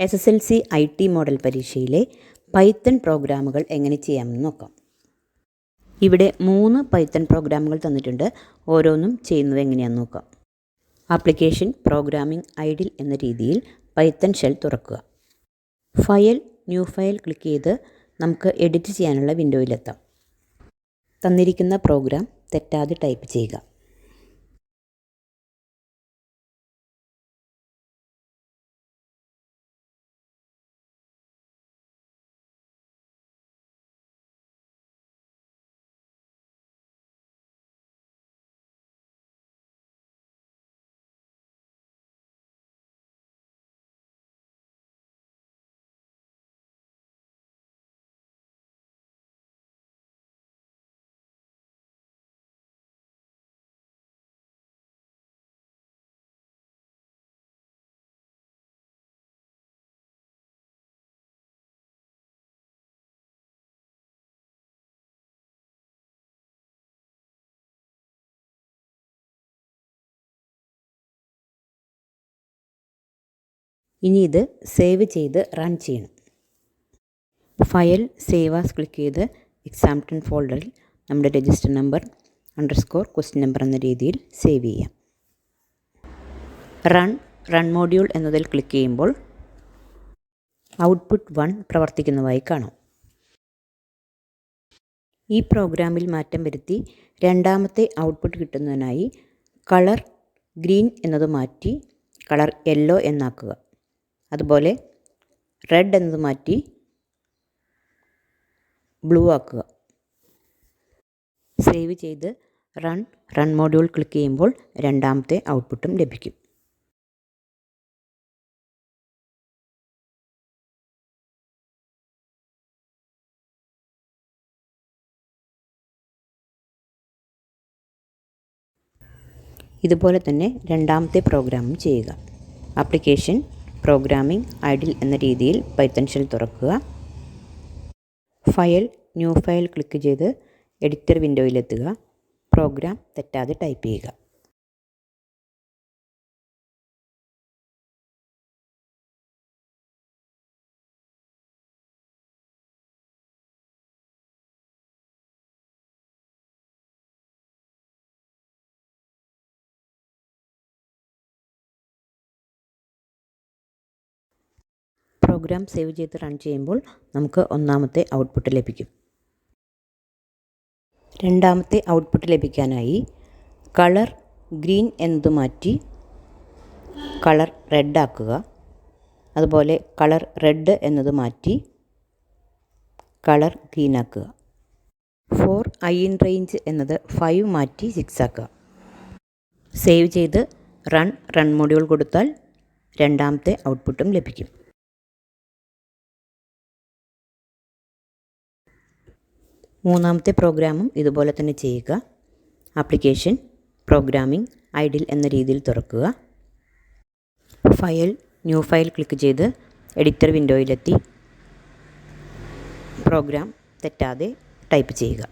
S S L C I T model പരീക്ഷയിലെ Python പ്രോഗ്രാമുകൾ എങ്ങനെ ചെയ്യാമെന്ന് നോക്കാം. ഇവിടെ മൂന്ന് പൈത്തൺ പ്രോഗ്രാമുകൾ തന്നിട്ടുണ്ട്. ഓരോന്നും ചെയ്യുന്നത് എങ്ങനെയാണെന്ന് നോക്കാം. ആപ്ലിക്കേഷൻ പ്രോഗ്രാമിംഗ് ഐഡിൽ എന്ന രീതിയിൽ പൈത്തൺ ഷെൽ തുറക്കുക. ഫയൽ ന്യൂ ഫയൽ ക്ലിക്ക് ചെയ്ത് നമുക്ക് എഡിറ്റ് ചെയ്യാനുള്ള വിൻഡോയിലെത്താം. തന്നിരിക്കുന്ന പ്രോഗ്രാം തെറ്റാതെ ടൈപ്പ് ചെയ്യുക. ഇനി ഇത് സേവ് ചെയ്ത് റൺ ചെയ്യണം. ഫയൽ സേവ് ആസ് ക്ലിക്ക് ചെയ്ത് എക്സാംപ്റ്റൺ ഫോൾഡറിൽ നമ്മുടെ register number underscore question number എന്ന രീതിയിൽ സേവ് ചെയ്യാം. റൺ റൺ മോഡ്യൂൾ എന്നതിൽ ക്ലിക്ക് ചെയ്യുമ്പോൾ ഔട്ട്പുട്ട് വൺ പ്രവർത്തിക്കുന്നതായി കാണാം. ഈ പ്രോഗ്രാമിൽ മാറ്റം വരുത്തി രണ്ടാമത്തെ ഔട്ട്പുട്ട് കിട്ടുന്നതിനായി കളർ ഗ്രീൻ എന്നത് മാറ്റി കളർ യെല്ലോ എന്നാക്കുക. അതുപോലെ റെഡ് എന്നത് മാറ്റി ബ്ലൂ ആക്കുക. സേവ് ചെയ്ത് റൺ റൺ മോഡ്യൂൾ ക്ലിക്ക് ചെയ്യുമ്പോൾ രണ്ടാമത്തെ ഔട്ട്പുട്ടും ലഭിക്കും. ഇതുപോലെ തന്നെ രണ്ടാമത്തെ പ്രോഗ്രാമും ചെയ്യുക. ആപ്ലിക്കേഷൻ പ്രോഗ്രാമിംഗ് ഐഡിൽ എന്ന രീതിയിൽ പൈത്തൺ ഷെൽ തുറക്കുക. ഫയൽ ന്യൂ ഫയൽ ക്ലിക്ക് ചെയ്ത് എഡിറ്റർ വിൻഡോയിലെത്തുക പ്രോഗ്രാം തെറ്റാതെ ടൈപ്പ് ചെയ്യുക. പ്രോഗ്രാം സേവ് ചെയ്ത് റൺ ചെയ്യുമ്പോൾ നമുക്ക് ഒന്നാമത്തെ ഔട്ട്പുട്ട് ലഭിക്കും. രണ്ടാമത്തെ ഔട്ട്പുട്ട് ലഭിക്കാനായി കളർ ഗ്രീൻ എന്നത് മാറ്റി കളർ റെഡ് ആക്കുക. അതുപോലെ കളർ റെഡ് എന്നത് മാറ്റി കളർ ഗ്രീൻ ആക്കുക. ഫോർ ഐ ഇൻ റേഞ്ച് എന്നത് ഫൈവ് മാറ്റി സിക്സ് ആക്കുക. സേവ് ചെയ്ത് റൺ റൺ മൊഡ്യൂൾ കൊടുത്താൽ രണ്ടാമത്തെ ഔട്ട്പുട്ടും ലഭിക്കും. മൂന്നാമത്തെ പ്രോഗ്രാമും ഇതുപോലെ തന്നെ ചെയ്യുക. ആപ്ലിക്കേഷൻ പ്രോഗ്രാമിംഗ് ഐഡിൽ എന്ന രീതിയിൽ തുറക്കുക. ഫയൽ ന്യൂ ഫയൽ ക്ലിക്ക് ചെയ്ത് എഡിറ്റർ വിൻഡോയിലെത്തി പ്രോഗ്രാം തെറ്റാതെ ടൈപ്പ് ചെയ്യുക.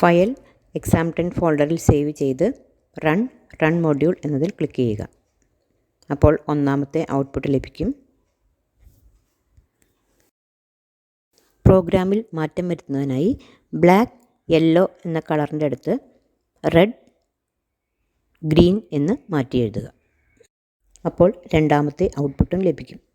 ഫയൽ എക്സാംപ്റ്റൻ ഫോൾഡറിൽ സേവ് ചെയ്ത് റൺ റൺ മൊഡ്യൂൾ എന്നതിൽ ക്ലിക്ക് ചെയ്യുക. അപ്പോൾ ഒന്നാമത്തെ ഔട്ട്പുട്ട് ലഭിക്കും. പ്രോഗ്രാമിൽ മാറ്റം വരുത്തുന്നതിനായി ബ്ലാക്ക് യെല്ലോ എന്ന കളറിന്റെ അടുത്ത് റെഡ് ഗ്രീൻ എന്ന് മാറ്റി എഴുതുക. അപ്പോൾ രണ്ടാമത്തെ ഔട്ട്പുട്ടും ലഭിക്കും.